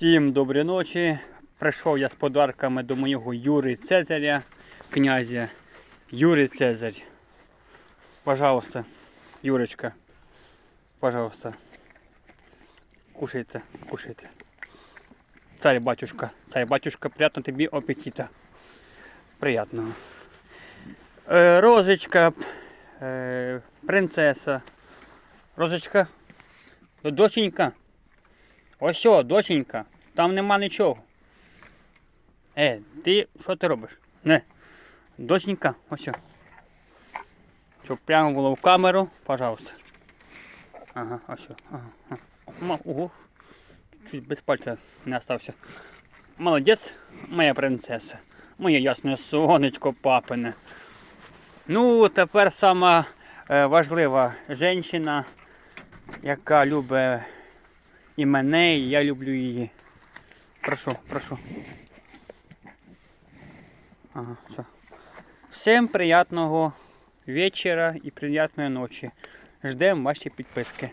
Всім доброї ночі. Прийшов я з подарками до моєго Юри Цезаря, князя. Юрий Цезарь. Пожалуйста, Юрочка. Пожалуйста. Кушайте, кушайте. Царь батюшка, царь батюшка, приятно тобі апетита. Приятного. Е, розочка, е, принцеса. Розочка. Доченька. Ось доченька, там нема нічого. Е, ти що ти робиш? Не. Доченька, ось що. Щоб прямо було в камеру, пожалуйста. Ага, ось. Ага. ага. Ого. Чуть без пальця не остався. Молодець, моя принцеса. Моє ясне сонечко папине. Ну, тепер сама е, важлива жінка, яка любить і мене, і я люблю її. Прошу, прошу. Ага, все. Всім приятного вечора і приятної ночі. Ждемо ваші підписки.